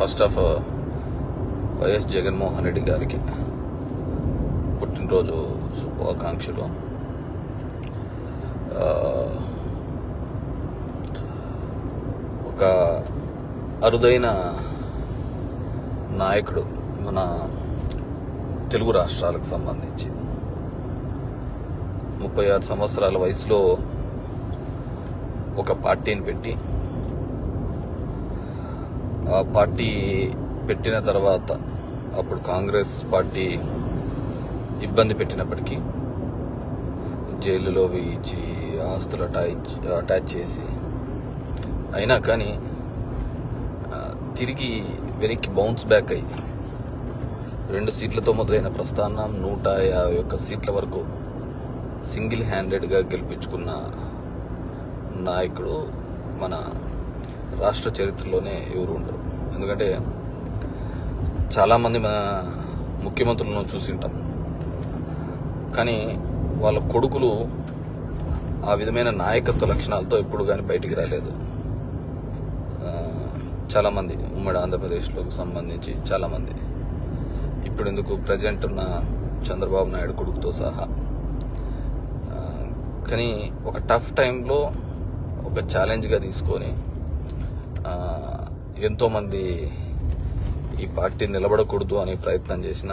First of YS Jaganmohan Reddy గారికి పుట్టినరోజు శుభాకాంక్షలు. ఒక అరుదైన నాయకుడు మన తెలుగు రాష్ట్రాలకు సంబంధించి ముప్పై ఆరు సంవత్సరాల వయసులో ఒక పార్టీని పెట్టి ఆ పార్టీ పెట్టిన తర్వాత అప్పుడు కాంగ్రెస్ పార్టీ ఇబ్బంది పెట్టినప్పటికీ జైలులో వేయించి ఆస్తులు అటాచ్ అటాచ్ చేసి అయినా కానీ తిరిగి వెనక్కి బౌన్స్ బ్యాక్ అయ్యి రెండు సీట్లతో మొదలైన ప్రస్థానం నూట యాభై ఒక్క సీట్ల వరకు సింగిల్ హ్యాండెడ్గా గెలిపించుకున్న నాయకుడు మన రాష్ట్ర చరిత్రలోనే ఎవరు ఉండరు. ఎందుకంటే చాలామంది మన ముఖ్యమంత్రులను చూసి ఉంటాం కానీ వాళ్ళ కొడుకులు ఆ విధమైన నాయకత్వ లక్షణాలతో ఎప్పుడు కానీ బయటికి రాలేదు. చాలామంది ఉమ్మడి ఆంధ్రప్రదేశ్లోకి సంబంధించి చాలామంది. ఇప్పుడు ఎందుకు ప్రజెంట్ ఉన్న చంద్రబాబు నాయుడు కొడుకుతో సహా. కానీ ఒక టఫ్ టైంలో ఒక ఛాలెంజ్గా తీసుకొని ఎంతోమంది ఈ పార్టీ నిలబడకూడదు అనే ప్రయత్నం చేసిన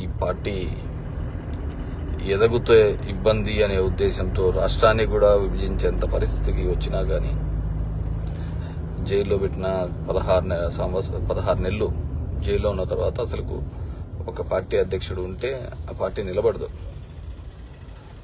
ఈ పార్టీ ఎదగుతే ఇబ్బంది అనే ఉద్దేశంతో రాష్ట్రాన్ని కూడా విభజించేంత పరిస్థితికి వచ్చినా కానీ జైల్లో పెట్టిన పదహారు నెల సంవత్సరం పదహారు నెలలు జైల్లో ఉన్న తర్వాత అసలు ఒక పార్టీ అధ్యక్షుడు ఉంటే ఆ పార్టీ నిలబడదు.